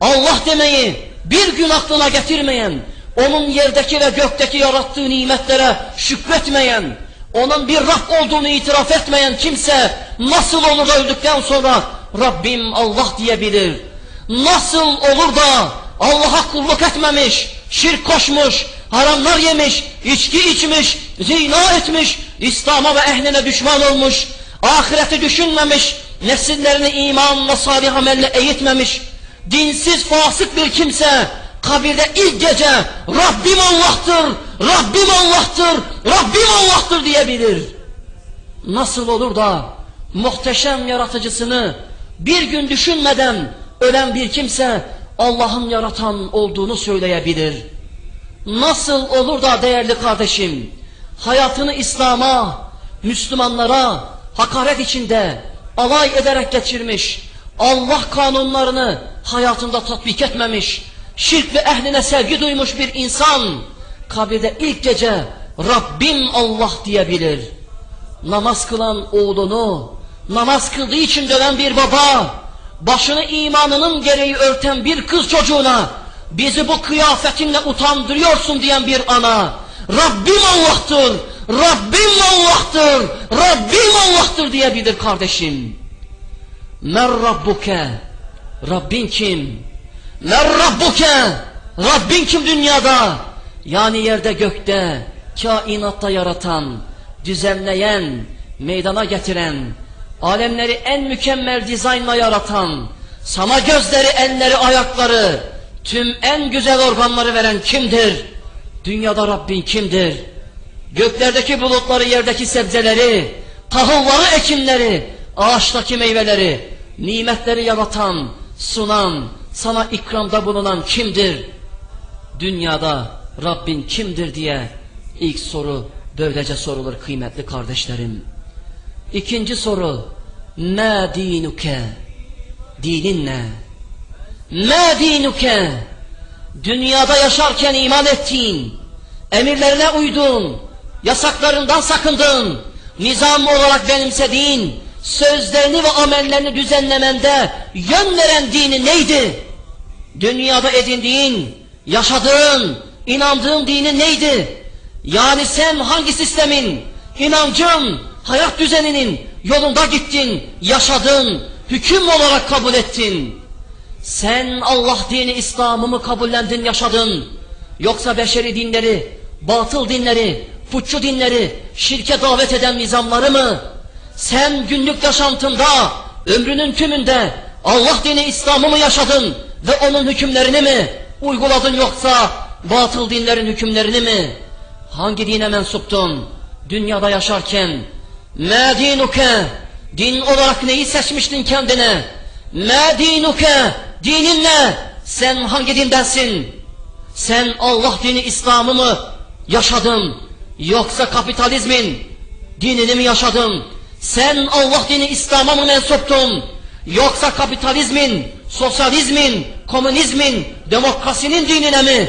Allah demeyi bir gün aklına getirmeyen, onun yerdeki ve gökteki yarattığı nimetlere şükretmeyen, onun bir Rab olduğunu itiraf etmeyen kimse nasıl olur öldükten sonra Rabbim Allah diyebilir? Nasıl olur da Allah'a kulluk etmemiş, şirk koşmuş, haramlar yemiş, içki içmiş, zina etmiş, İslam'a ve ehline düşman olmuş, ahireti düşünmemiş, nesillerini imanla salih amelle eğitmemiş, dinsiz fasık bir kimse kabirde ilk gece Rabbim Allah'tır, Rabbim Allah'tır, Rabbim Allah'tır diyebilir. Nasıl olur da muhteşem yaratıcısını bir gün düşünmeden ölen bir kimse Allah'ın yaratan olduğunu söyleyebilir. Nasıl olur da değerli kardeşim hayatını İslam'a, Müslümanlara hakaret içinde alay ederek geçirmiş, Allah kanunlarını hayatında tatbik etmemiş, şirk ve ehline sevgi duymuş bir insan kabirde ilk gece Rabbim Allah diyebilir. Namaz kılan oğlunu, namaz kıldığı için dönen bir baba, başını imanının gereği örten bir kız çocuğuna, bizi bu kıyafetinle utandırıyorsun diyen bir ana, Rabbim Allah'tır, Rabbim Allah'tır, Rabbim Allah'tır diyebilir kardeşim. Men Rabbuke, Rabbin kim? Men Rabbuke, Rabbin kim dünyada? Yani yerde gökte, kainatta yaratan, düzenleyen, meydana getiren, alemleri en mükemmel dizaynla yaratan, sana gözleri, elleri, ayakları, tüm en güzel organları veren kimdir? Dünyada Rabbin kimdir? Göklerdeki bulutları, yerdeki sebzeleri, tahılları, ekinleri, ağaçtaki meyveleri, nimetleri yaratan, sunan, sana ikramda bulunan kimdir? Dünyada Rabbin kimdir diye ilk soru böylece sorulur kıymetli kardeşlerim. İkinci soru, ne dinuke? Dinin ne? Ne dinuke? Dünyada yaşarken iman ettin, emirlerine uydun, yasaklarından sakındın, nizam olarak benimsediğin, sözlerini ve amellerini düzenlemende yön veren dini neydi? Dünyada edindiğin, yaşadığın, inandığın dini neydi? Yani sen hangi sistemin, inancın, hayat düzeninin yolunda gittin, yaşadın, hüküm olarak kabul ettin? Sen Allah dini İslam'ı mı kabullendin, yaşadın? Yoksa beşeri dinleri, batıl dinleri, putçu dinleri, şirke davet eden nizamları mı? Sen günlük yaşantında, ömrünün tümünde Allah dini İslam'ı mı yaşadın ve onun hükümlerini mi uyguladın yoksa batıl dinlerin hükümlerini mi? Hangi dine mensuptun? Dünyada yaşarken me dinuke din olarak neyi seçmiştin kendine? Me dinuke dinin ne? Sen hangi dindensin? Sen Allah dini İslam'ı mı yaşadın? Yoksa kapitalizmin dinini mi yaşadın? Sen Allah dini İslam'a mı mensuptun? Yoksa kapitalizmin, sosyalizmin, komünizmin, demokrasinin dinine mi?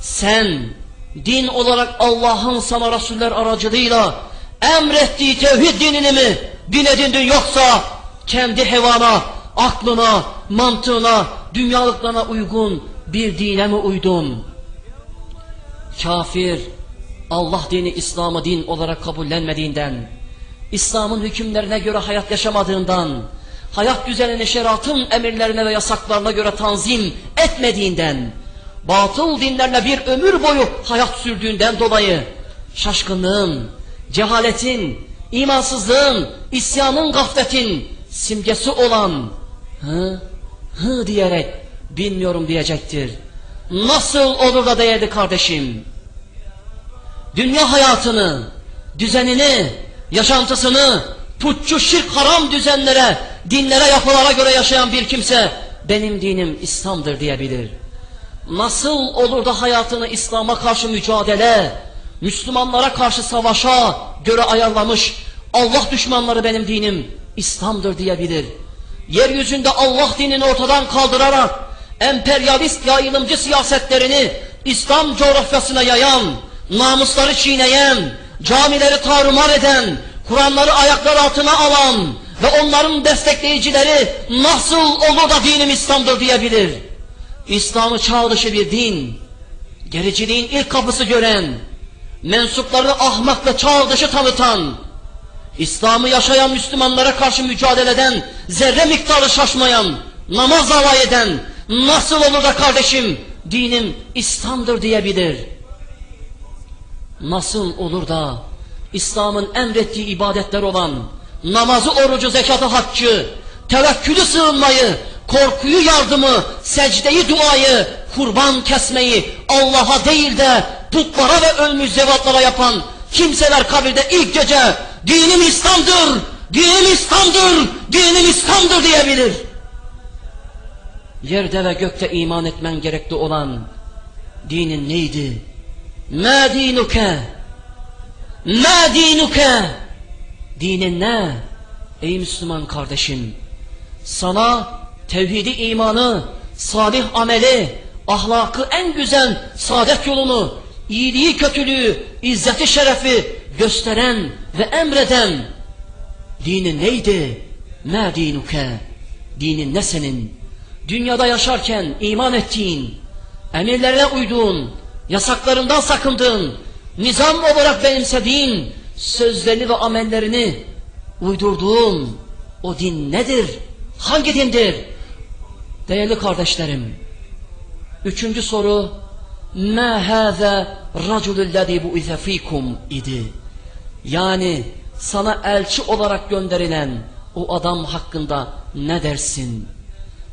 Sen din olarak Allah'ın sana Resuller aracılığıyla emrettiği tevhid dinini mi din edindin yoksa kendi hevana, aklına, mantığına, dünyalıklarına uygun bir dine mi uydun? Kafir, Allah dini İslam'ı din olarak kabullenmediğinden, İslam'ın hükümlerine göre hayat yaşamadığından, hayat düzenini şeriatın emirlerine ve yasaklarına göre tanzim etmediğinden, batıl dinlerle bir ömür boyu hayat sürdüğünden dolayı şaşkınlığın, cehaletin, imansızlığın, isyanın, gafletin simgesi olan hı, hı diyerek bilmiyorum diyecektir. Nasıl olur da değerli kardeşim? Dünya hayatını, düzenini, yaşantısını putçu şirk haram düzenlere, dinlere, yapılara göre yaşayan bir kimse benim dinim İslam'dır diyebilir. Nasıl olur da hayatını İslam'a karşı mücadele, Müslümanlara karşı savaşa göre ayarlamış Allah düşmanları benim dinim İslam'dır diyebilir. Yeryüzünde Allah dinini ortadan kaldırarak emperyalist yayılımcı siyasetlerini İslam coğrafyasına yayan, namusları çiğneyen, camileri tarumar eden, Kur'anları ayaklar altına alan ve onların destekleyicileri nasıl olur da dinim İslam'dır diyebilir. İslam'ı çağ dışı bir din, gericiliğin ilk kapısı gören, mensuplarını ahmak ve çağ dışı tanıtan, İslam'ı yaşayan Müslümanlara karşı mücadele eden, zerre miktarı şaşmayan, namaz alay eden, nasıl olur da kardeşim dinim İslam'dır diyebilir? Nasıl olur da İslam'ın emrettiği ibadetler olan namazı, orucu, zekatı, haccı, tevekkülü sığınmayı, korkuyu, yardımı, secdeyi, duayı, kurban kesmeyi Allah'a değil de putlara ve ölmüş zevatlara yapan kimseler kabirde ilk gece dinim İslam'dır, dinim İslam'dır, dinim İslam'dır diyebilir. Yerde ve gökte iman etmen gerekli olan dinin neydi? Ma dinuke? Ma dinuke? Dinin ne? Ey Müslüman kardeşim, sana tevhidi imanı, salih ameli, ahlakı en güzel saadet yolunu, iyiliği kötülüğü, izzeti şerefi gösteren ve emreden dinin neydi? Ma dinuke? Dinin ne senin? Dünyada yaşarken iman ettiğin, emirlerine uyduğun, yasaklarından sakındığın, nizam olarak benimsediğin, sözlerini ve amellerini uydurduğun o din nedir? Hangi dindir? Değerli kardeşlerim, üçüncü soru, مَا هَذَا رَجُلُ الَّذ۪ي بُئِذَ ف۪يكُمْ idi. Yani sana elçi olarak gönderilen o adam hakkında ne dersin?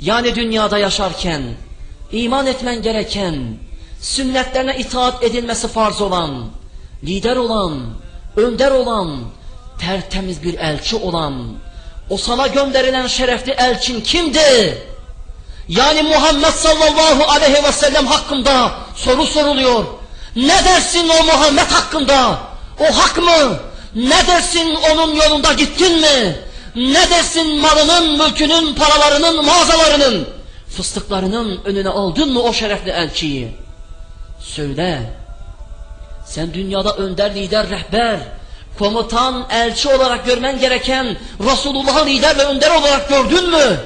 Yani dünyada yaşarken iman etmen gereken, sünnetlerine itaat edilmesi farz olan, lider olan, önder olan, tertemiz bir elçi olan, o sana gönderilen şerefli elçin kimdi? Yani Muhammed sallallahu aleyhi ve sellem hakkında soru soruluyor. Ne dersin o Muhammed hakkında? O hak mı? Ne dersin onun yolunda gittin mi? Ne dersin malının, mülkünün, paralarının, mağazalarının, fıstıklarının önüne aldın mı o şerefli elçiyi? Söyle. Sen dünyada önder, lider, rehber, komutan, elçi olarak görmen gereken Resulullah'ı lider ve önder olarak gördün mü?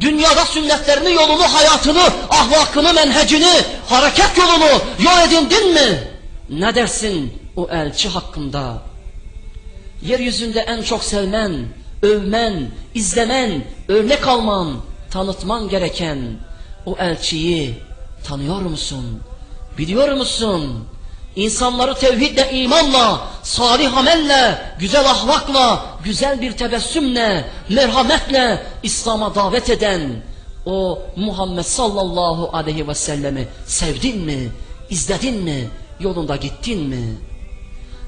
Dünyada sünnetlerini, yolunu, hayatını, ahlakını, menhecini, hareket yolunu yol edindin mi? Ne dersin o elçi hakkında? Yeryüzünde en çok sevmen, övmen, izlemen, örnek alman, tanıtman gereken o elçiyi tanıyor musun? Biliyor musun? İnsanları tevhidle, imanla, salih amelle, güzel ahlakla, güzel bir tebessümle, merhametle İslam'a davet eden o Muhammed sallallahu aleyhi ve sellemi sevdin mi? İzledin mi? Yolunda gittin mi?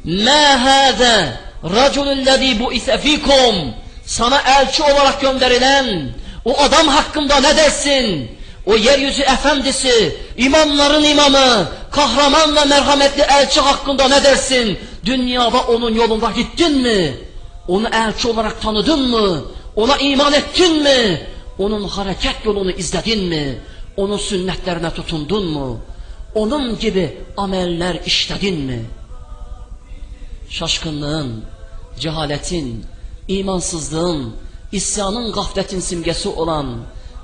Ma hâze raculun lezî bu'ise fîkum sana elçi olarak gönderilen o adam hakkında ne desin? O yeryüzü efendisi, imamların imamı, kahraman ve merhametli elçi hakkında ne dersin? Dünyada onun yolunda gittin mi? Onu elçi olarak tanıdın mı? Ona iman ettin mi? Onun hareket yolunu izledin mi? Onun sünnetlerine tutundun mu? Onun gibi ameller işledin mi? Şaşkınlığın, cehaletin, imansızlığın, isyanın gafletin simgesi olan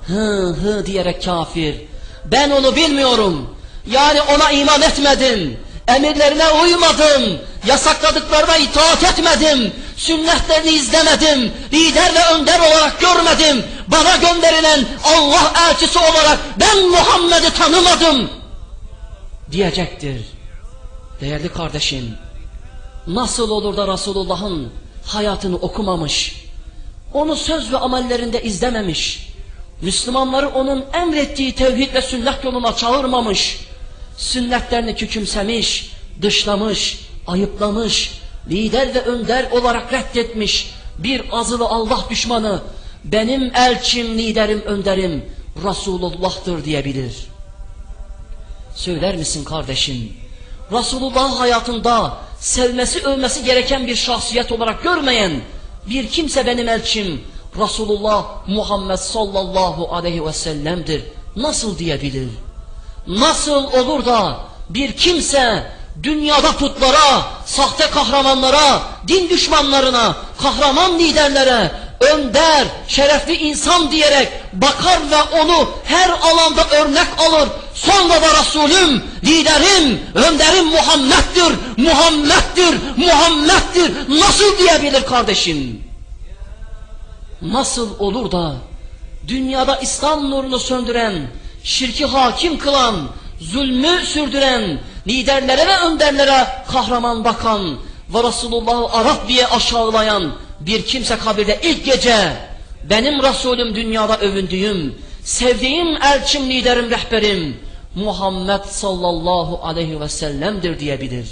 hı hı diyerek kafir. Ben onu bilmiyorum. Yani ona iman etmedim. Emirlerine uymadım. Yasakladıklarına itaat etmedim. Sünnetlerini izlemedim. Lider ve önder olarak görmedim. Bana gönderilen Allah elçisi olarak ben Muhammed'i tanımadım. Diyecektir. Değerli kardeşim, nasıl olur da Resulullah'ın hayatını okumamış, onu söz ve amellerinde izlememiş, Müslümanları onun emrettiği tevhid ve sünnet yoluna çağırmamış, sünnetlerini kükümsemiş, dışlamış, ayıplamış, lider ve önder olarak reddetmiş bir azılı Allah düşmanı, benim elçim, liderim, önderim Resulullah'tır diyebilir. Söyler misin kardeşim? Resulullah hayatında sevmesi övmesi gereken bir şahsiyet olarak görmeyen bir kimse benim elçim Resulullah Muhammed sallallahu aleyhi ve sellem'dir. Nasıl diyebilir? Nasıl olur da bir kimse dünyada putlara, sahte kahramanlara, din düşmanlarına, kahraman liderlere, önder, şerefli insan diyerek bakar ve onu her alanda örnek alır. Sonra da Resulüm, liderim, önderim Muhammed'dir, Muhammed'dir, Muhammed'dir. Nasıl diyebilir kardeşim? Nasıl olur da dünyada İslam nurunu söndüren, şirki hakim kılan, zulmü sürdüren, liderlere ve önderlere kahraman bakan ve Resulullah'ı Arap diye aşağılayan bir kimse kabirde ilk gece benim Resulüm dünyada övündüğüm, sevdiğim elçim, liderim, rehberim Muhammed sallallahu aleyhi ve sellem'dir diyebilir.